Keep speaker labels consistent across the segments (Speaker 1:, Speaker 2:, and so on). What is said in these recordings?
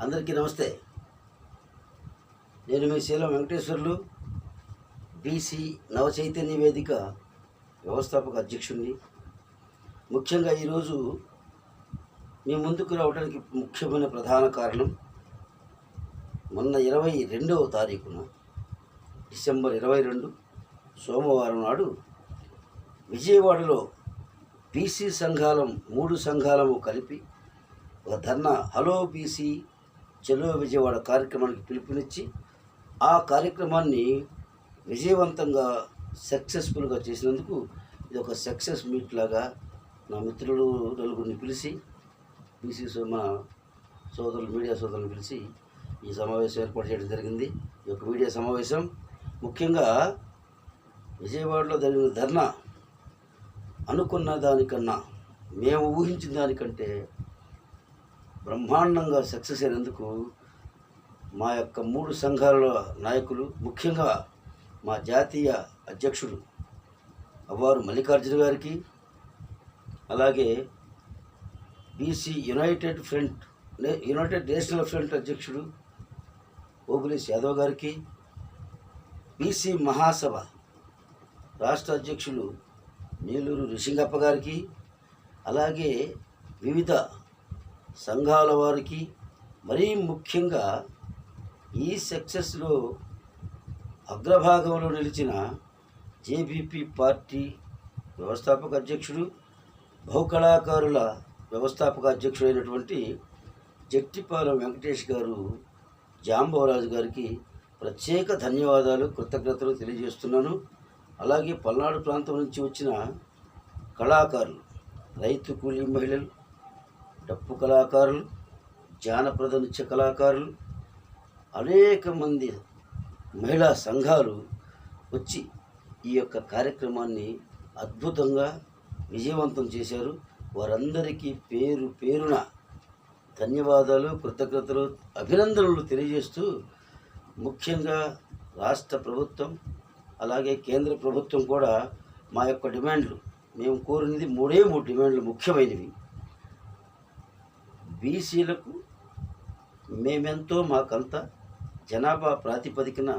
Speaker 1: అందరికీ నమస్తే. నేను మీ శీలం వెంకటేశ్వర్లు బీసీ నవచైతన్య వేదిక వ్యవస్థాపక అధ్యక్షుడిని ముఖ్యంగా ఈరోజు మీ ముందుకు రావడానికి ముఖ్యమైన ప్రధాన కారణం మొన్న ఇరవై రెండవ తారీఖున డిసెంబర్ ఇరవై రెండు సోమవారం నాడు విజయవాడలో బీసీ సంఘాలం మూడు సంఘాలము కలిపి ఒక ధర్నా హలో బీసీ చలో విజయవాడ కార్యక్రమానికి పిలుపునిచ్చి ఆ కార్యక్రమాన్ని విజయవంతంగా సక్సెస్ఫుల్గా చేసినందుకు ఇది ఒక సక్సెస్ మీట్ లాగా నా మిత్రులు నలుగురిని పిలిచి బీసీ సో- మన సోదరులు మీడియా సోదరులను పిలిచి ఈ సమావేశం ఏర్పాటు చేయడం జరిగింది. ఈ యొక్క మీడియా సమావేశం ముఖ్యంగా విజయవాడలో జరిగిన ధర్నా అనుకున్న దానికన్నా మేము ఊహించిన దానికంటే బ్రహ్మాండంగా సక్సెస్ అయినందుకు మా యొక్క మూడు సంఘాల నాయకులు ముఖ్యంగా మా జాతీయ అధ్యక్షుడు అవ్వారు మల్లికార్జున గారికి అలాగే BC United Front United National Front అధ్యక్షుడు ఓబులేష్ యాదవ్ గారికి బీసీ మహాసభ రాష్ట్ర అధ్యక్షులు నీలూరు రిషింగప్ప గారికి అలాగే వివిధ సంఘాల వారికి మరీ ముఖ్యంగా ఈ సక్సెస్లో అగ్రభాగంలో నిలిచిన జేబీపీ పార్టీ వ్యవస్థాపక అధ్యక్షుడు బహుకళాకారుల వ్యవస్థాపక అధ్యక్షుడైనటువంటి జట్టిపాలెం వెంకటేష్ గారు జాంబవరాజు గారికి ప్రత్యేక ధన్యవాదాలు కృతజ్ఞతలు తెలియజేస్తున్నాను. అలాగే పల్నాడు ప్రాంతం నుంచి వచ్చిన కళాకారులు రైతు కూలీ మహిళలు డప్పు కళాకారులు జానపద నృత్య కళాకారులు అనేక మంది మహిళా సంఘాలు వచ్చి ఈ యొక్క కార్యక్రమాన్ని అద్భుతంగా విజయవంతం చేశారు. వారందరికీ పేరు పేరున ధన్యవాదాలు కృతజ్ఞతలు అభినందనలు తెలియజేస్తూ ముఖ్యంగా రాష్ట్ర ప్రభుత్వం అలాగే కేంద్ర ప్రభుత్వం కూడా మా యొక్క డిమాండ్లు. మేము కోరినది మూడే మూడు డిమాండ్లు ముఖ్యమైనవి. బీసీలకు మేమెంతో మాకంత జనాభా ప్రాతిపదికన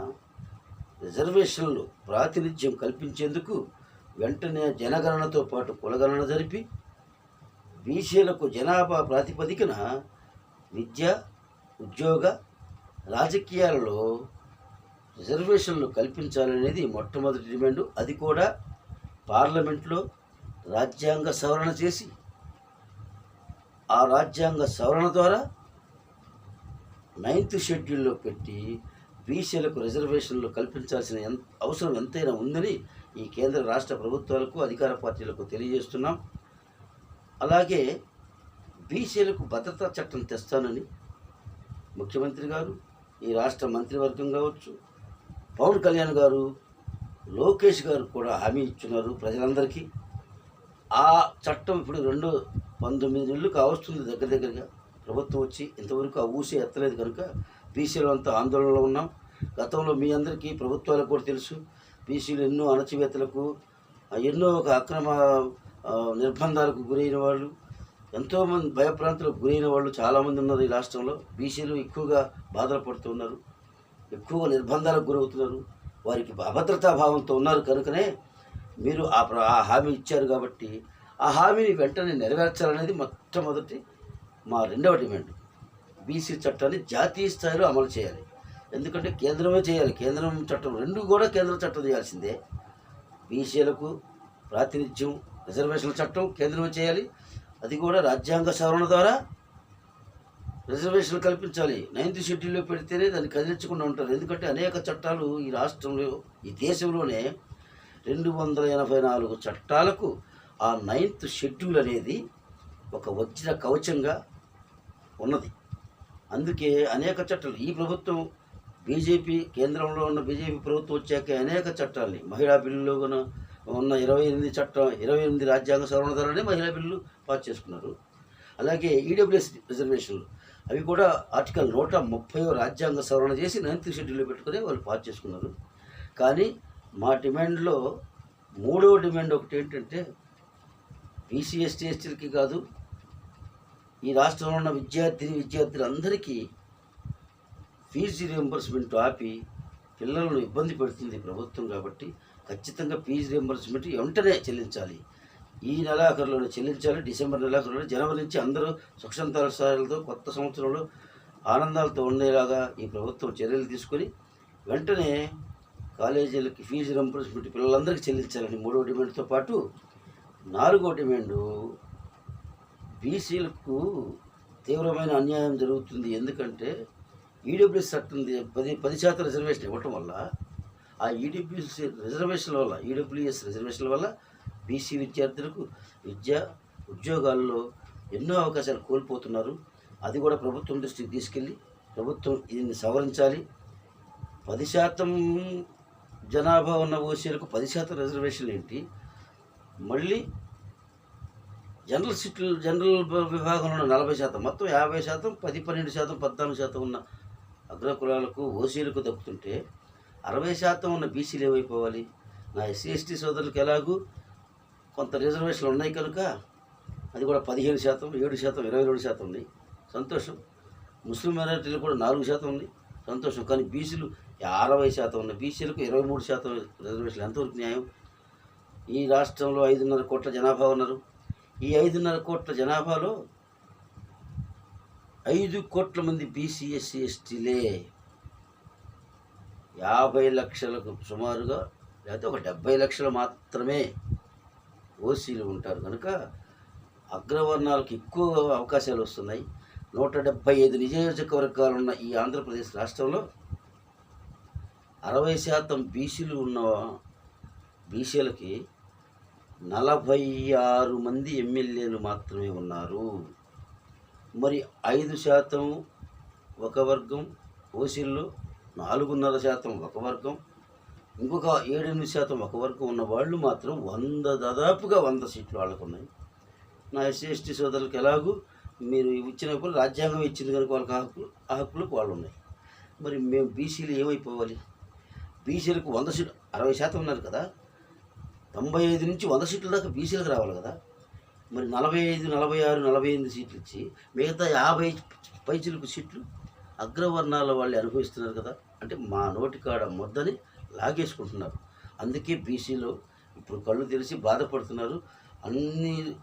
Speaker 1: రిజర్వేషన్లు ప్రాతినిధ్యం కల్పించేందుకు వెంటనే జనగణనతో పాటు కులగణన జరిపి బీసీలకు జనాభా ప్రాతిపదికన విద్య ఉద్యోగ రాజకీయాలలో రిజర్వేషన్లు కల్పించాలనేది మొట్టమొదటి డిమాండ్. అది కూడా పార్లమెంట్లో రాజ్యాంగ సవరణ చేసి ఆ రాజ్యాంగ సవరణ ద్వారా నైన్త్ షెడ్యూల్లో పెట్టి బీసీలకు రిజర్వేషన్లు కల్పించాల్సిన ఎంత అవసరం ఎంతైనా ఉందని ఈ కేంద్ర రాష్ట్ర ప్రభుత్వాలకు అధికార పార్టీలకు తెలియజేస్తున్నాం. అలాగే బీసీలకు భద్రతా చట్టం తెస్తానని ముఖ్యమంత్రి గారు ఈ రాష్ట్ర మంత్రివర్గం కావచ్చు పవన్ కళ్యాణ్ గారు లోకేష్ గారు కూడా హామీ ఇచ్చున్నారు ప్రజలందరికీ. ఆ చట్టం ఇప్పుడు రెండు పంతొమ్మిది నెలలు కావస్తుంది దగ్గర దగ్గరగా. ప్రభుత్వం వచ్చి ఇంతవరకు ఆ ఊసి ఎత్తలేదు కనుక బీసీలు అంతా ఆందోళనలో ఉన్నాం. గతంలో మీ అందరికీ ప్రభుత్వాలకు కూడా తెలుసు బీసీలు ఎన్నో అణచివేతలకు ఎన్నో ఒక అక్రమ నిర్బంధాలకు గురైన వాళ్ళు ఎంతోమంది భయప్రాంతాలకు గురైన వాళ్ళు చాలామంది ఉన్నారు ఈ రాష్ట్రంలో. బీసీలు ఎక్కువగా బాధలు పడుతున్నారు ఎక్కువగా నిర్బంధాలకు గురవుతున్నారు. వారికి అభద్రతా భావంతో ఉన్నారు కనుకనే మీరు ఆ ఆ హామీ ఇచ్చారు కాబట్టి ఆ హామీని వెంటనే నెరవేర్చాలనేది మొట్టమొదటి మా రెండవ డిమాండ్. బీసీ చట్టాన్ని జాతీయ స్థాయిలో అమలు చేయాలి. ఎందుకంటే కేంద్రమే చేయాలి. కేంద్రం చట్టం రెండు కూడా కేంద్ర చట్టం చేయాల్సిందే. బీసీలకు ప్రాతినిధ్యం రిజర్వేషన్ల చట్టం కేంద్రమే చేయాలి. అది కూడా రాజ్యాంగ సవరణ ద్వారా రిజర్వేషన్లు కల్పించాలి. నైన్త్ షెడ్యూల్లో పెడితేనే దాన్ని కదిలించకుండా ఉంటారు. ఎందుకంటే అనేక చట్టాలు ఈ రాష్ట్రంలో ఈ దేశంలోనే రెండు వందల ఎనభై నాలుగు చట్టాలకు ఆ నైన్త్ షెడ్యూల్ అనేది ఒక వజ్ర కవచంగా ఉన్నది. అందుకే అనేక చట్టాలు ఈ ప్రభుత్వం బీజేపీ కేంద్రంలో ఉన్న బీజేపీ ప్రభుత్వం వచ్చాక అనేక చట్టాలని మహిళా బిల్లులో కూడా ఉన్న ఇరవై ఎనిమిది చట్టం ఇరవై ఎనిమిది రాజ్యాంగ సవరణ ద్వారానే మహిళా బిల్లు పాస్ చేసుకున్నారు. అలాగే ఈడబ్ల్యూఎస్ రిజర్వేషన్లు అవి కూడా ఆర్టికల్ నూట ముప్పై రాజ్యాంగ సవరణ చేసి నైన్త్ షెడ్యూల్లో పెట్టుకుని వాళ్ళు పాస్ చేసుకున్నారు. కానీ మా డిమాండ్లో మూడవ డిమాండ్ ఒకటి ఏంటంటే బీసీ ఎస్టీ ఎస్టీలకి కాదు ఈ రాష్ట్రంలో ఉన్న విద్యార్థిని విద్యార్థులందరికీ ఫీజు రియంబర్స్మెంట్ ఆపి పిల్లలను ఇబ్బంది పెడుతుంది ప్రభుత్వం కాబట్టి ఖచ్చితంగా ఫీజు రియంబర్స్మెంట్ వెంటనే చెల్లించాలి. ఈ నెలాఖరులోనే చెల్లించాలి. డిసెంబర్ నెలాఖరులో జనవరి నుంచి అందరూ సుఖసంతోషాలతో కొత్త సంవత్సరంలో ఆనందాలతో ఉండేలాగా ఈ ప్రభుత్వం చర్యలు తీసుకొని వెంటనే కాలేజీలకి ఫీజు రింబర్స్మెంట్ పిల్లలందరికీ చెల్లించాలని మూడో డిమాండ్తో పాటు నాలుగో డిమాండు బీసీలకు తీవ్రమైన అన్యాయం జరుగుతుంది. ఎందుకంటే ఈడబ్ల్యూఎస్ చట్టం పది పది శాతం రిజర్వేషన్ ఇవ్వటం వల్ల ఆ ఈడబ్ల్యూఎస్ రిజర్వేషన్ల వల్ల ఈడబ్ల్యూఎస్ రిజర్వేషన్ల వల్ల బీసీ విద్యార్థులకు విద్య ఉద్యోగాల్లో ఎన్నో అవకాశాలు కోల్పోతున్నారు. అది కూడా ప్రభుత్వం దృష్టికి తీసుకెళ్ళి ప్రభుత్వం దీన్ని సవరించాలి. పది శాతం జనాభా ఉన్న ఓసీలకు పది శాతం రిజర్వేషన్ ఏంటి? మళ్ళీ జనరల్ సీట్లు జనరల్ విభాగంలో ఉన్న నలభై శాతం మొత్తం యాభై శాతం పది పన్నెండు శాతం పద్నాలుగు శాతం ఉన్న అగ్రకులాలకు ఓసీలకు దక్కుతుంటే అరవై శాతం ఉన్న బీసీలు ఏమైపోవాలి? నా ఎస్సీ ఎస్టీ సోదరులకు ఎలాగూ కొంత రిజర్వేషన్లు ఉన్నాయి కనుక అది కూడా పదిహేను శాతం ఏడు శాతం ఇరవై రెండు శాతం ఉన్నాయి సంతోషం. ముస్లిం మైనారిటీలు కూడా నాలుగు శాతం ఉంది. సంతోషం. కానీ బీసీలు అరవై శాతం ఉన్న బీసీలకు ఇరవై మూడు శాతం రిజర్వేషన్లు. ఎంతవరకు న్యాయం? ఈ రాష్ట్రంలో ఐదున్నర కోట్ల జనాభా ఉన్నారు. ఈ ఐదున్నర కోట్ల జనాభాలో ఐదు కోట్ల మంది బీసీ ఎస్సీ ఎస్టీలే. యాభై లక్షలకు సుమారుగా లేకపోతే ఒక డెబ్బై లక్షలు మాత్రమే ఓసీలు ఉంటారు. కనుక అగ్రవర్ణాలకు ఎక్కువ అవకాశాలు వస్తున్నాయి. నూట డెబ్బై ఐదు నియోజకవర్గాలు ఉన్న ఈ ఆంధ్రప్రదేశ్ రాష్ట్రంలో అరవై శాతం బీసీలు ఉన్న బీసీలకి నలభై ఆరు మంది ఎమ్మెల్యేలు మాత్రమే ఉన్నారు. మరి ఐదు శాతం ఒక వర్గం ఓసీల్లో నాలుగున్నర శాతం ఒక వర్గం ఇంకొక ఏడెనిమిది శాతం ఒక వర్గం ఉన్న వాళ్ళు మాత్రం వంద దాదాపుగా వంద సీట్లు వాళ్ళకు ఉన్నాయి నా ఎస్సీ ఎస్టీ సోదరులకు ఎలాగూ మీరు ఇచ్చినప్పుడు రాజ్యాంగం ఇచ్చింది కనుక వాళ్ళకి హక్కులు ఆ హక్కులకు వాళ్ళు ఉన్నాయి మరి మేము బీసీలు ఏమైపోవాలి? బీసీలకు వంద సీట్లు అరవై శాతం ఉన్నారు కదా. తొంభై ఐదు నుంచి వంద సీట్ల దాకా బీసీలకు రావాలి కదా. మరి నలభై ఐదు నలభై ఆరు నలభై ఎనిమిది సీట్లు ఇచ్చి మిగతా యాభై పైచిలకు సీట్లు అగ్రవర్ణాల వాళ్ళు అనుభవిస్తున్నారు కదా. అంటే మా నోటికాడ ముద్దని లాగేసుకుంటున్నారు. అందుకే బీసీలో ఇప్పుడు కళ్ళు తెరిచి బాధపడుతున్నారు. అన్ని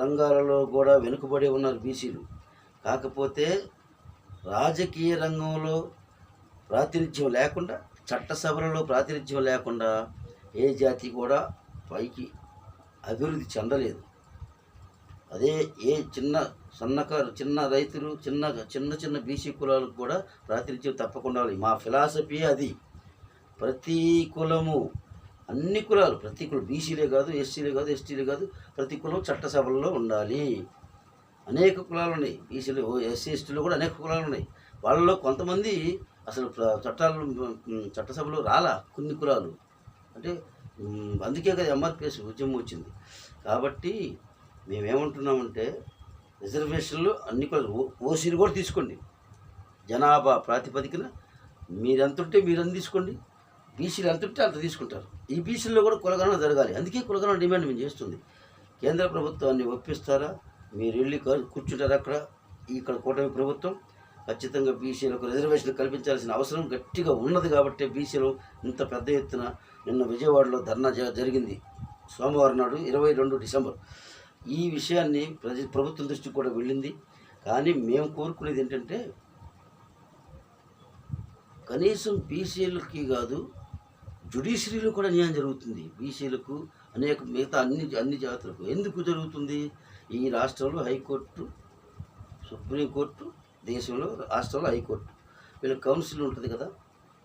Speaker 1: రంగాలలో కూడా వెనుకబడి ఉన్నారు బీసీలు కాకపోతే రాజకీయ రంగంలో ప్రాతినిధ్యం లేకుండా చట్టసభలలో ప్రాతినిధ్యం లేకుండా ఏ జాతి కూడా పైకి అభివృద్ధి చెందలేదు. అదే ఏ చిన్న సన్నకారు చిన్న రైతులు చిన్న చిన్న చిన్న బీసీ కులాలకు కూడా ప్రాతినిధ్యం తప్పకుండా ఉండాలి. మా ఫిలాసఫీ అది. ప్రతి కులము అన్ని కులాలు ప్రతి కులం బీసీలే కాదు ఎస్సీలే కాదు ఎస్టీలే కాదు ప్రతి కులం చట్టసభల్లో ఉండాలి. అనేక కులాలు ఉన్నాయి. బీసీలు ఎస్సీ ఎస్టీలో కూడా అనేక కులాలు ఉన్నాయి. వాళ్ళలో కొంతమంది అసలు చట్టాలు చట్టసభలో రాలా కొన్ని కులాలు. అంటే అందుకే కదా ఎంఆర్పిఎస్ ఉద్యమం వచ్చింది. కాబట్టి మేమేమంటున్నామంటే రిజర్వేషన్లు అన్ని కులాలు ఓ- ఓసీలు కూడా తీసుకోండి. జనాభా ప్రాతిపదికన మీరెంతుంటే మీరంత తీసుకోండి. బీసీలు ఎంతుంటే అంత తీసుకుంటారు. ఈ బీసీల్లో కూడా కులగణన జరగాలి. అందుకే కులగణన డిమాండ్ మేము చేస్తుంది. కేంద్ర ప్రభుత్వాన్ని ఒప్పిస్తారా? మీరు వెళ్ళి కూర్చుంటారు అక్కడ. ఇక్కడ కూటమి ప్రభుత్వం ఖచ్చితంగా బీసీలకు రిజర్వేషన్ కల్పించాల్సిన అవసరం గట్టిగా ఉన్నది కాబట్టి బీసీలు ఇంత పెద్ద ఎత్తున నిన్న విజయవాడలో ధర్నా జరిగింది. సోమవారం నాడు ఇరవై రెండు డిసెంబర్. ఈ విషయాన్ని ప్రజ ప్రభుత్వం దృష్టికి కూడా వెళ్ళింది. కానీ మేము కోరుకునేది ఏంటంటే కనీసం బీసీలకి కాదు జుడిషియరీలో కూడా న్యాయం జరుగుతుంది. బీసీలకు అనేక మిగతా అన్ని అన్ని జాతులకు. ఎందుకు జరుగుతుంది? ఈ రాష్ట్రంలో హైకోర్టు సుప్రీంకోర్టు దేశంలో రాష్ట్రంలో హైకోర్టు. వీళ్ళ కౌన్సిల్ ఉంటుంది కదా.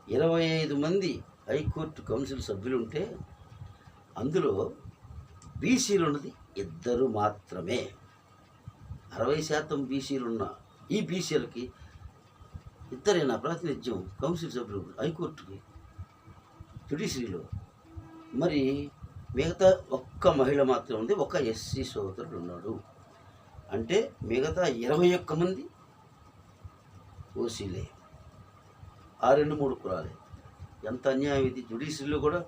Speaker 1: ఇరవై ఐదు మంది హైకోర్టు కౌన్సిల్ సభ్యులు ఉంటే అందులో బీసీలు ఉన్నది ఇద్దరు మాత్రమే. అరవై శాతం బీసీలు ఉన్న ఈ బీసీలకి ఇద్దరైన ప్రాతినిధ్యం కౌన్సిల్ సభ్యులు హైకోర్టుకి జుడిషరీలో మరి మిగతా ఒక్క మహిళ మాత్రం ఉంది ఒక ఎస్సీ సోదరుడు ఉన్నాడు అంటే మిగతా ఇరవై ఒక్క మంది ఓసీలే. ఆ రెండు మూడు కులాలే. ఎంత అన్యాయం ఇది? జుడిషియల్లో కూడా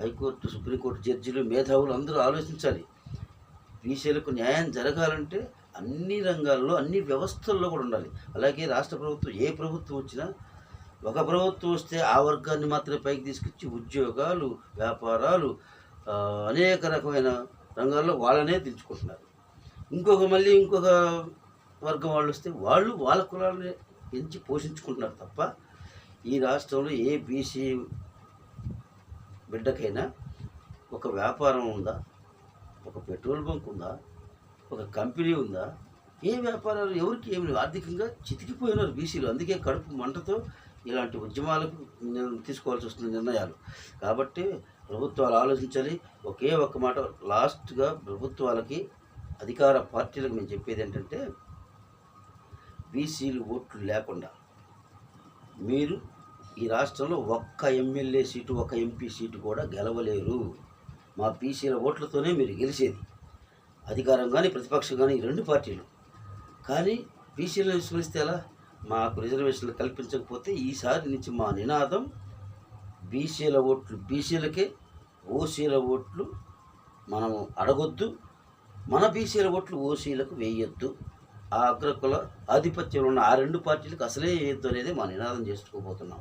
Speaker 1: హైకోర్టు సుప్రీంకోర్టు జడ్జిలు మేధావులు అందరూ ఆలోచించాలి. బీసీలకు న్యాయం జరగాలంటే అన్ని రంగాల్లో అన్ని వ్యవస్థల్లో కూడా ఉండాలి. అలాగే రాష్ట్ర ప్రభుత్వం ఏ ప్రభుత్వం వచ్చినా ఒక ప్రభుత్వం వస్తే ఆ వర్గాన్ని మాత్రమే పైకి తీసుకొచ్చి ఉద్యోగాలు వ్యాపారాలు అనేక రకమైన రంగాల్లో వాళ్ళనే దించుకుంటున్నారు ఇంకొక మళ్ళీ ఇంకొక వర్గం వాళ్ళు వస్తే వాళ్ళు వాళ్ళ కులాలనే పెంచి పోషించుకుంటున్నారు తప్ప ఈ రాష్ట్రంలో ఏ బీసీ బిడ్డకైనా ఒక వ్యాపారం ఉందా? ఒక పెట్రోల్ బంక్ ఉందా? ఒక కంపెనీ ఉందా? ఏ వ్యాపారాలు? ఎవరికి ఏమి ఆర్థికంగా చితికిపోయినారు బీసీలు. అందుకే కడుపు మంటతో ఇలాంటి ఉద్యమాలకు తీసుకోవాల్సి వస్తున్న నిర్ణయాలు. కాబట్టి ప్రభుత్వాలు ఆలోచించాలి. ఒకే ఒక్క మాట లాస్ట్గా ప్రభుత్వాలకి అధికార పార్టీలకు మేము చెప్పేది ఏంటంటే బీసీలు ఓట్లు లేకుండా మీరు ఈ రాష్ట్రంలో ఒక్క ఎమ్మెల్యే సీటు ఒక ఎంపీ సీటు కూడా గెలవలేరు. మా పీసీల ఓట్లతోనే మీరు గెలిచేది. అధికారం కానీ ప్రతిపక్షం కానీ ఈ రెండు పార్టీలు. కానీ బీసీలను విస్మరిస్తే ఎలా? మాకు రిజర్వేషన్లు కల్పించకపోతే ఈసారి నుంచి మా నినాదం బీసీల ఓట్లు బీసీలకే ఓసీల ఓట్లు మనము అడగొద్దు. మన బీసీల ఓట్లు ఓసీలకు వేయొద్దు. ఆ అగ్రకుల ఆధిపత్యంలో ఉన్న ఆ రెండు పార్టీలకు అసలే వేయొద్దు అనేది మా నినాదం చేసుకోబోతున్నాం.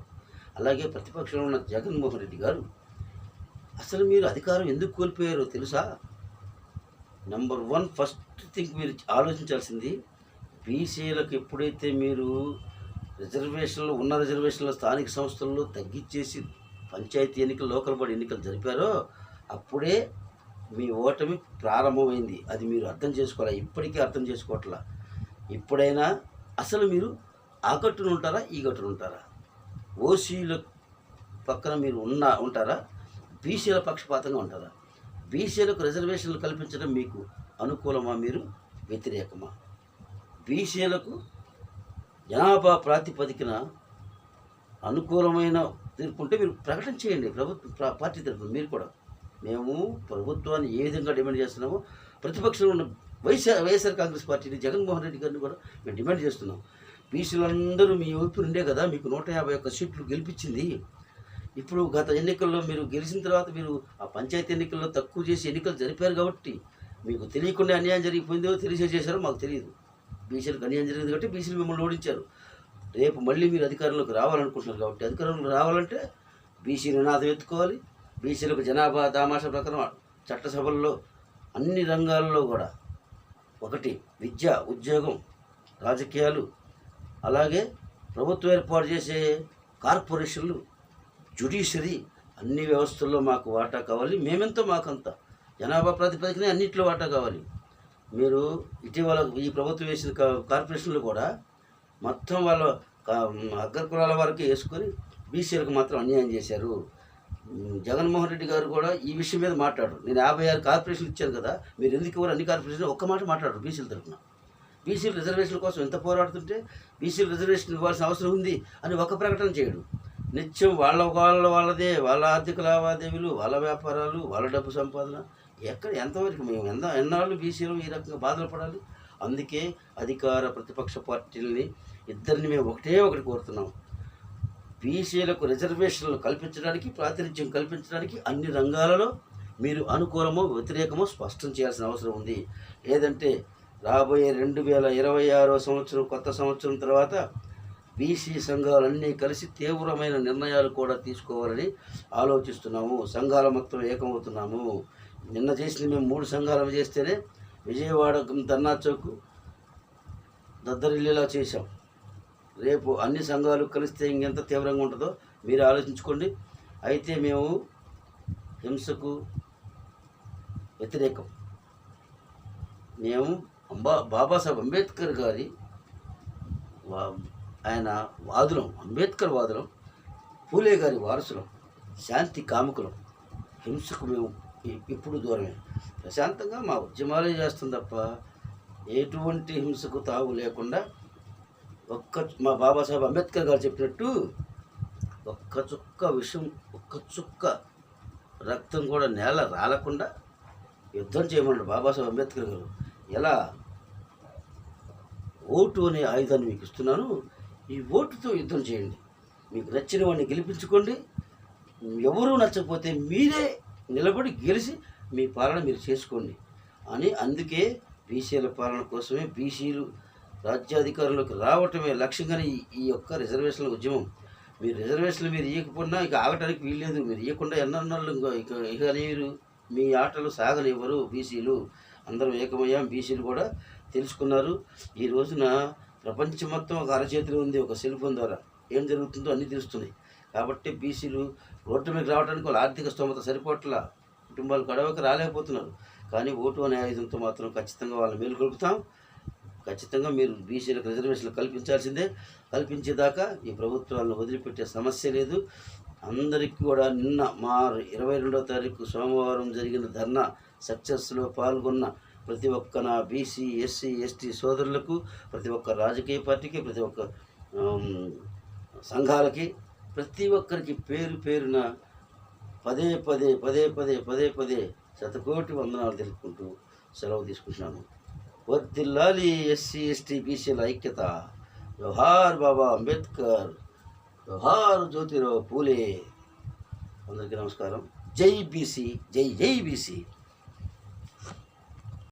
Speaker 1: అలాగే ప్రతిపక్షంలో ఉన్న జగన్మోహన్ రెడ్డి గారు అసలు మీరు అధికారం ఎందుకు కోల్పోయారో తెలుసా? నెంబర్ వన్ ఫస్ట్ థింగ్ మీరు ఆలోచించాల్సింది బీసీలకు ఎప్పుడైతే మీరు రిజర్వేషన్లు ఉన్న రిజర్వేషన్ల స్థానిక సంస్థల్లో తగ్గించేసి పంచాయతీ ఎన్నికలు లోకల్ బాడీ ఎన్నికలు జరిపారో అప్పుడే మీ ఓటమి ప్రారంభమైంది. అది మీరు అర్థం చేసుకోవాలి? ఇప్పటికీ అర్థం చేసుకోవట్లా? ఇప్పుడైనా అసలు మీరు ఆ గట్టున ఉంటారా ఈ గట్టున ఉంటారా? ఓసీల పక్కన మీరు ఉన్న ఉంటారా? బీసీల పక్షపాతంగా ఉంటారా? బీసీలకు రిజర్వేషన్లు కల్పించడం మీకు అనుకూలమా మీరు? వ్యతిరేకమా? బీసీలకు జనాభా ప్రాతిపదికన అనుకూలమైన తీర్పు ఉంటే మీరు ప్రకటన చేయండి. ప్రభుత్వ పార్టీ తరఫున మీరు కూడా. మేము ప్రభుత్వాన్ని ఏ విధంగా డిమాండ్ చేస్తున్నామో ప్రతిపక్షంలో ఉన్న వైఎస్ఆర్ వైఎస్ఆర్ కాంగ్రెస్ పార్టీని జగన్మోహన్ రెడ్డి గారిని కూడా మేము డిమాండ్ చేస్తున్నాం. బీసీలందరూ మీ వైపు ఉండే కదా మీకు నూట యాభై ఒక్క సీట్లు గెలిపించింది. ఇప్పుడు గత ఎన్నికల్లో మీరు గెలిచిన తర్వాత మీరు ఆ పంచాయతీ ఎన్నికల్లో తక్కువ చేసి ఎన్నికలు జరిపారు కాబట్టి మీకు తెలియకుండా అన్యాయం జరిగిపోయిందో తెలిసే చేశారో మాకు తెలియదు. బీసీలకు అన్యాయం జరిగింది కాబట్టి బీసీలు మిమ్మల్ని ఓడించారు. రేపు మళ్ళీ మీరు అధికారంలోకి రావాలనుకుంటున్నారు కాబట్టి అధికారంలోకి రావాలంటే బీసీ నినాదం ఎత్తుకోవాలి. బీసీలకు జనాభా దామాషా ప్రకారం చట్టసభల్లో అన్ని రంగాల్లో కూడా ఒకటి విద్య ఉద్యోగం రాజకీయాలు అలాగే ప్రభుత్వం ఏర్పాటు చేసే కార్పొరేషన్లు జ్యుడిషియరీ అన్ని వ్యవస్థల్లో మాకు వాటా కావాలి. మేమెంతో మాకంత. జనాభా ప్రాతిపదికనే అన్నింటిలో వాటా కావాలి. మీరు ఇటీవల ఈ ప్రభుత్వం వేసిన కార్పొరేషన్లు కూడా మొత్తం వాళ్ళ అగ్ర కులాల వరకు వేసుకొని బీసీలకు మాత్రం అన్యాయం చేశారు. జగన్మోహన్ రెడ్డి గారు కూడా ఈ విషయం మీద మాట్లాడరు. నేను యాభై ఆరు కార్పొరేషన్లు ఇచ్చాను కదా మీరు ఎందుకు ఇవ్వరు? అన్ని కార్పొరేషన్లు ఒక్క మాట మాట్లాడరు బీసీల తరఫున. బీసీల రిజర్వేషన్ల కోసం ఎంత పోరాడుతుంటే బీసీల రిజర్వేషన్ ఇవ్వాల్సిన అవసరం ఉంది అని ఒక ప్రకటన చేయడు. నిత్యం వాళ్ళ వాళ్ళ వాళ్ళదే వాళ్ళ ఆర్థిక లావాదేవీలు వాళ్ళ వ్యాపారాలు వాళ్ళ డబ్బు సంపాదన. ఎక్కడ ఎంతవరకు మేము ఎంత ఎన్నాళ్ళు బీసీలు ఈ రకంగా బాధలు పడాలి? అందుకే అధికార ప్రతిపక్ష పార్టీలని ఇద్దరిని మేము ఒకటే ఒకటి కోరుతున్నాం. బీసీలకు రిజర్వేషన్లు కల్పించడానికి ప్రాతినిధ్యం కల్పించడానికి అన్ని రంగాలలో మీరు అనుకూలమో వ్యతిరేకమో స్పష్టం చేయాల్సిన అవసరం ఉంది. లేదంటే రాబోయే రెండు వేల ఇరవై ఆరో సంవత్సరం కొత్త సంవత్సరం తర్వాత బీసీ సంఘాలన్నీ కలిసి తీవ్రమైన నిర్ణయాలు కూడా తీసుకోవాలని ఆలోచిస్తున్నాము. సంఘాల మొత్తం ఏకమవుతున్నాము. నిన్న చేసిన మేము మూడు సంఘాలు చేస్తేనే విజయవాడ ధర్నా చౌక్ దద్దరిల్లేలా చేశాం. రేపు అన్ని సంఘాలు కలిస్తే ఇంకెంత తీవ్రంగా ఉంటుందో మీరు ఆలోచించుకోండి. అయితే మేము హింసకు వ్యతిరేకం. మేము అంబా బాబాసాహెబ్ అంబేద్కర్ గారి వా- ఆయన వాదులం అంబేద్కర్ వాదులం పూలే గారి వారసులం శాంతి కాముకులం. హింసకు మేము ఇప్పుడు దూరమే. ప్రశాంతంగా మా ఉద్యమాలే చేస్తాం తప్ప ఎటువంటి హింసకు తావు లేకుండా ఒక్క మా బాబాసాహెబ్ అంబేద్కర్ గారు చెప్పినట్టు ఒక్క చుక్క విషం ఒక్క చుక్క రక్తం కూడా నేల రాలకుండా యుద్ధం చేయమన్నాడు బాబాసాహెబ్ అంబేద్కర్ గారు. ఎలా? ఓటు అనే ఆయుధాన్ని మీకు ఇస్తున్నాను. ఈ ఓటుతో యుద్ధం చేయండి. మీకు నచ్చిన వాడిని గెలిపించుకోండి. ఎవరూ నచ్చకపోతే మీరే నిలబడి గెలిచి మీ పాలన మీరు చేసుకోండి అని అందుకే బీసీల పాలన కోసమే బీసీలు రాజ్యాధికారంలోకి రావటమే లక్ష్యంగానే ఈ- ఈ యొక్క రిజర్వేషన్ల ఉద్యమం. మీరు రిజర్వేషన్లు మీరు ఇవ్వకపోయినా ఇక ఆగటానికి వీల్లేదు. మీరు ఇవ్వకుండా ఎన్నన్నాళ్ళు ఇక ఇక నీరు మీ ఆటలు సాగనివ్వరు బీసీలు. అందరం ఏకమయ్యాం బీసీలు కూడా తెలుసుకున్నారు. ఈ రోజున ప్రపంచం మొత్తం ఒక అరచేతిలో ఉంది ఒక సెల్ ఫోన్ ద్వారా. ఏం జరుగుతుందో అన్నీ తెలుస్తున్నాయి. కాబట్టి బీసీలు రోడ్డు మీద రావడానికి వాళ్ళ ఆర్థిక స్తోమత సరిపోట్ల కుటుంబాలు గడవక రాలేకపోతున్నారు. కానీ ఓటు అనే ఆయుధంతో మాత్రం ఖచ్చితంగా వాళ్ళని మేలుకొల్పుతాం. ఖచ్చితంగా మీరు బీసీలకు రిజర్వేషన్లు కల్పించాల్సిందే. కల్పించేదాకా ఈ ప్రభుత్వాలను వదిలిపెట్టే సమస్య లేదు. అందరికీ కూడా నిన్న మా ఇరవై రెండవ తారీఖు సోమవారం జరిగిన ధర్నా సక్సెస్లో పాల్గొన్న ప్రతి ఒక్క నా బీసీ ఎస్సీ ఎస్టీ సోదరులకు ప్రతి ఒక్క రాజకీయ పార్టీకి ప్రతి ఒక్క సంఘాలకి ప్రతి ఒక్కరికి పేరు పేరున పదే పదే పదే పదే పదే పదే శతకోటి వందనాలు తెలుపుకుంటూ సెలవు తీసుకుంటున్నాను. వర్దిల్లాలి ఎస్సీ ఎస్టీ బీసీల ఐక్యత. వ్యవహార్ బాబా అంబేద్కర్ వ్యవహార్ జ్యోతిరావు పూలే. అందరికీ నమస్కారం. జై బీసీ జై జై బీసీ.